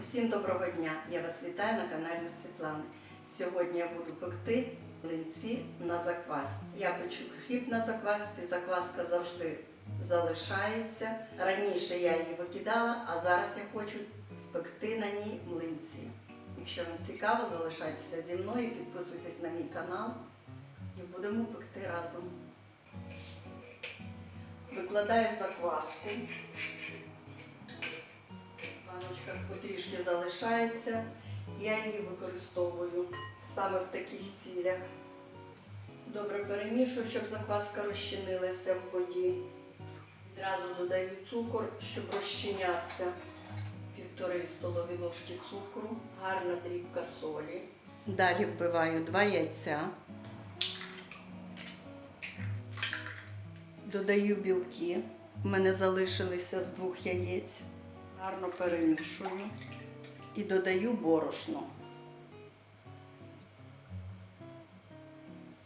Усім доброго дня! Я вас вітаю на каналі Світлани. Сьогодні я буду пекти млинці на заквасці. Я печу хліб на заквасці, закваска завжди залишається. Раніше я її викидала, а зараз я хочу спекти на ній млинці. Якщо вам цікаво, залишайтеся зі мною, підписуйтесь на мій канал і будемо пекти разом. Викладаю закваску. Баночках потрішки залишається. Я її використовую саме в таких цілях. Добре перемішую, щоб закваска розчинилася в воді. Відразу додаю цукор, щоб розчинявся. Півтори столові ложки цукру, гарна дрібка солі. Далі вбиваю два яйця. Додаю білки. У мене залишилися з двох яєць. Гарно перемішую і додаю борошно.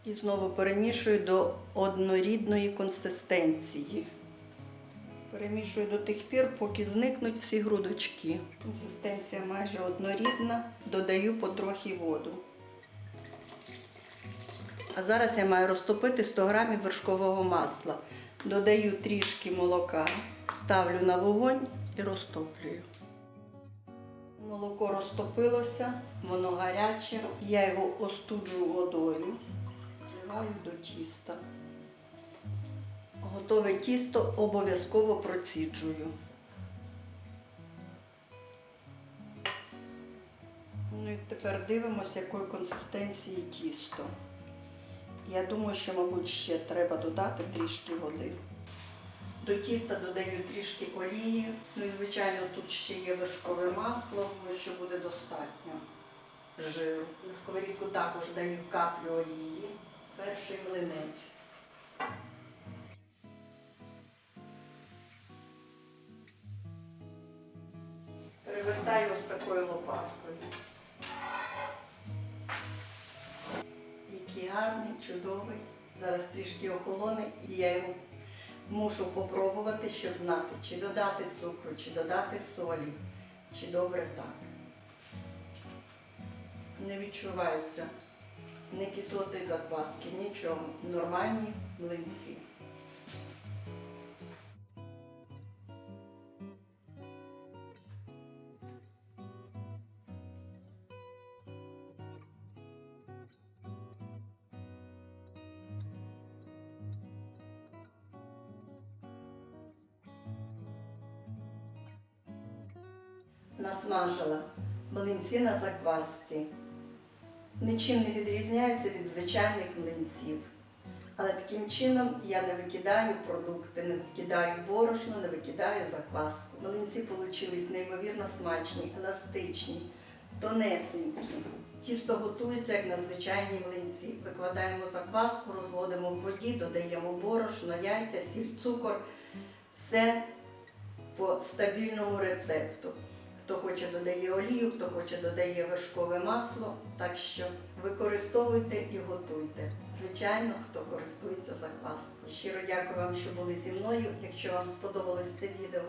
І знову перемішую до однорідної консистенції. Перемішую до тих пір, поки зникнуть всі грудочки. Консистенція майже однорідна, додаю потрохи воду. А зараз я маю розтопити 100 грамів вершкового масла. Додаю трішки молока, ставлю на вогонь і розтоплюю. Молоко розтопилося, воно гаряче. Я його остуджу водою, вливаю до тіста. Готове тісто обов'язково проціджую. Ну і тепер дивимося, якої консистенції тісто. Я думаю, що, мабуть, ще треба додати трішки води. До тіста додаю трішки олії. Ну і, звичайно, тут ще є вершкове масло, що буде достатньо жиру. На сковорідку також даю каплю олії. Перший млинець. Перевертаю ось такою лопаткою. Який гарний, чудовий. Зараз трішки охолоне і я його мушу попробувати, щоб знати, чи додати цукру, чи додати солі, чи добре так. Не відчуваються ні кислоти закваски, нічого. Нормальні млинці. Насмажила млинці на заквасці. Нічим не відрізняються від звичайних млинців. Але таким чином я не викидаю продукти, не викидаю борошно, не викидаю закваску. Млинці получились неймовірно смачні, еластичні, тонесенькі. Тісто готується як на звичайні млинці. Викладаємо закваску, розводимо в воді, додаємо борошно, яйця, сіль, цукор. Все по стабільному рецепту. Хто хоче додає олію, хто хоче додає вершкове масло. Так що використовуйте і готуйте. Звичайно, хто користується закваскою. Щиро дякую вам, що були зі мною. Якщо вам сподобалось це відео,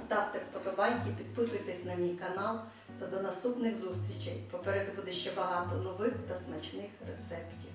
ставте вподобайки, підписуйтесь на мій канал та до наступних зустрічей. Попереду буде ще багато нових та смачних рецептів.